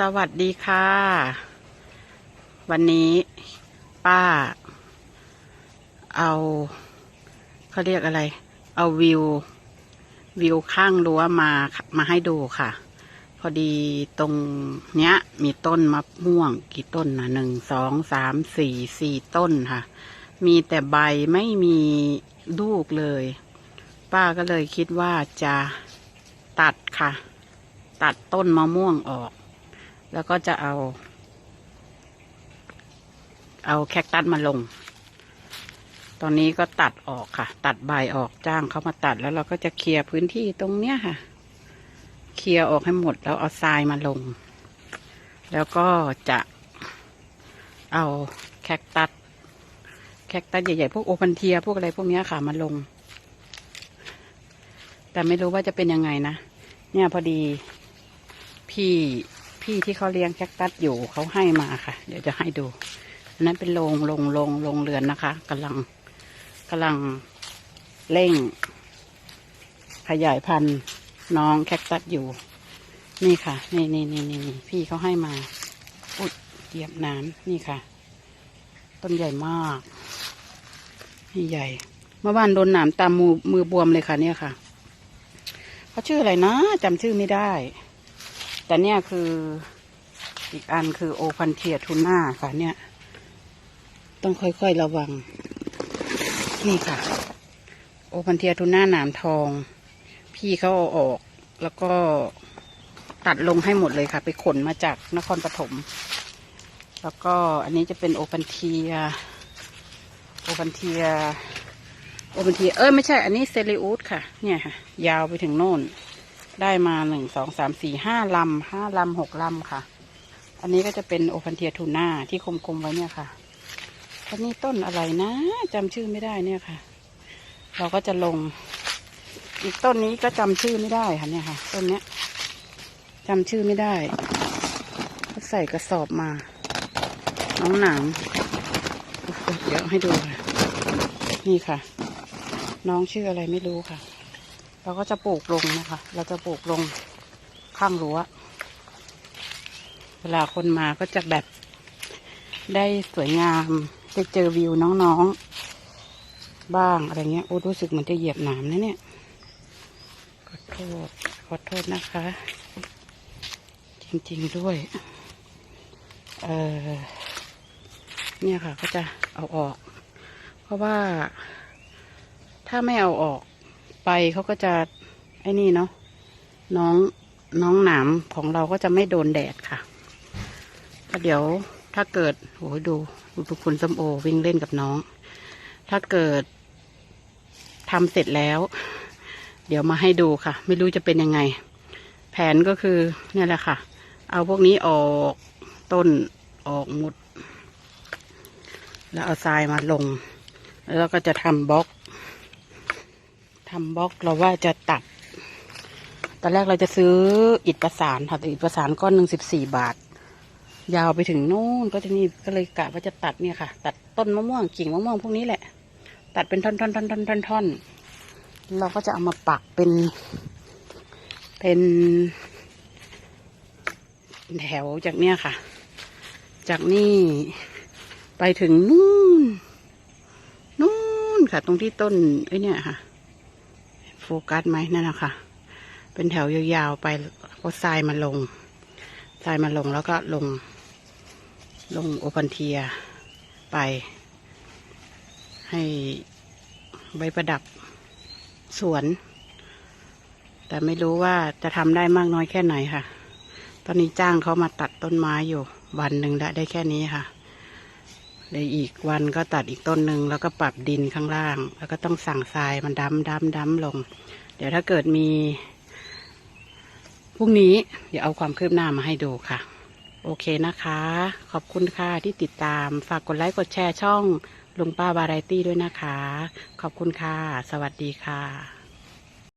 สวัสดีค่ะ วันนี้ป้า เอาเขาเรียกอะไร เอาวิว วิวข้างรั้วมามาให้ดูค่ะ พอดีตรงเนี้ย มีต้นมะม่วงกี่ต้นนะหนึ่งสองสามสี่สี่ต้นค่ะ มีแต่ใบไม่มีลูกเลย ป้าก็เลยคิดว่าจะตัดค่ะ ตัดต้นมะม่วงออก แล้วก็จะเอา เอาแคคตัสมาลง ตอนนี้ก็ตัดออกค่ะ ตัดใบออกจ้างเขามาตัดแล้วเราก็จะเคลียร์พื้นที่ตรงเนี้ยค่ะ เคลียร์ออกให้หมดแล้วเอาทรายมาลง แล้วก็จะเอาแคคตัสแคคตัสใหญ่ๆพวกโอพันเทียพวกอะไรพวกเนี้ยค่ะมาลง แต่ไม่รู้ว่าจะเป็นยังไงนะ เนี่ยพอดีพี่ พี่ที่เขาเลี้ยงแคคตัสอยู่เขาให้มาค่ะ เดี๋ยวจะให้ดูอันนั้นเป็นโรงโรงโรงโรงเรือนนะคะกำลังกำลังเร่ง ขยายพันธุ์น้องแคคตัสอยู่ นี่ค่ะ นี่นี่นี่นี่นี่พี่เขาให้มาอุดเหยียบน้ำนี่ค่ะ ต้นใหญ่มากนี่ใหญ่เมื่อวานโดนหนามตามมือมือบวมเลยค่ะ เนี่ยค่ะเขาชื่ออะไรนะจำชื่อไม่ได้ แต่เนี่ยคืออีกอันคือโอพันเทียทูน่าค่ะเนี่ย ต้องค่อยๆระวัง นี่ค่ะ โอพันเทียทูน่าหนามทอง พี่เขาเอาออกแล้วก็ตัดลงให้หมดเลยค่ะ ไปขนมาจากนครปฐมแล้วก็อันนี้จะเป็นโอพันเทีย โอพันเทีย โอพันเทีย เอ้ยไม่ใช่ อันนี้เซริอูดค่ะ เนี่ยค่ะ ยาวไปถึงโน่น ได้มาหนึ่งสองสามสี่ห้าลำห้าลำหกลำค่ะ อันนี้ก็จะเป็นโอพันเทียทูน่าที่คมๆไว้เนี่ยค่ะอันนี้ต้นอะไรนะจำชื่อไม่ได้เนี่ยค่ะ เราก็จะลง อีกต้นนี้ก็จำชื่อไม่ได้ค่ะเนี่ยค่ะ ต้นเนี้ยจำชื่อไม่ได้ก็ใส่กระสอบมา น้องหนามเดี๋ยวให้ดูค่ะ นี่ค่ะ น้องชื่ออะไรไม่รู้ค่ะ เราก็จะปลูกลงนะคะ เราจะปลูกลงข้างรั้ว เวลาคนมาก็จะแบบได้สวยงามได้เจอวิวน้องๆ บ้างอะไรเงี้ย โอ้รู้สึกเหมือนจะเหยียบหนามนะเนี่ย ขอโทษ ขอโทษนะคะ จริงๆด้วย เออเนี่ยค่ะก็จะเอาออก เพราะว่าถ้าไม่เอาออก ไปเขาก็จะไอ้นี่เนาะน้องน้องหนามของเราก็จะไม่โดนแดดค่ะก็เดี๋ยวถ้าเกิดโอ้ยดูดูทุกคนส้มโอวิ่งเล่นกับน้อง ถ้าเกิดทำเสร็จแล้ว เดี๋ยวมาให้ดูค่ะ ไม่รู้จะเป็นยังไง แผนก็คือเนี่ยแหละค่ะ เอาพวกนี้ออกต้นออกหมดแล้วเอาทรายมาลง แล้วก็จะทำบล็อก ทำบล็อกเราว่าจะตัด ตอนแรกเราจะซื้ออิฐประสานค่ะแต่อิฐประสานก้อนหนึ่งสิบสี่บาท ยาวไปถึงนู่นก็จะนี่ก็เลยกะว่าจะตัดเนี่ยค่ะ ตัดต้นมะม่วงกิ่งมะม่วงพวกนี้แหละ ตัดเป็นท่อนท่อนท่อนท่อนท่อนท่อนเราก็จะเอามาปักเป็น เป็นแถวจากเนี่ยค่ะ จากนี่ไปถึงนู่นนู่นค่ะ ตรงที่ต้นไอ้เนี่ยค่ะ โฟกัสไหมนั่นนะค่ะ เป็นแถวยาวๆไปก็ทรายมาลง ทรายมาลงแล้วก็ลง ลงโอพันเทียไป ให้ไว้ประดับสวน แต่ไม่รู้ว่าจะทำได้มากน้อยแค่ไหนค่ะ ตอนนี้จ้างเขามาตัดต้นไม้อยู่วันหนึ่งละได้แค่นี้ค่ะ เดี๋ยวอีกวันก็ตัดอีกต้นหนึ่งแล้วก็ปรับดินข้างล่าง แล้วก็ต้องสั่งทรายมันดำดำดำลง เดี๋ยวถ้าเกิดมีพรุ่งนี้เดี๋ยวเอาความคืบหน้ามาให้ดูค่ะ โอเคนะคะ ขอบคุณค่ะที่ติดตามฝากกดไลค์กดแชร์ช่องลุงป้าบารายตี้ด้วยนะคะ ขอบคุณค่ะ สวัสดีค่ะ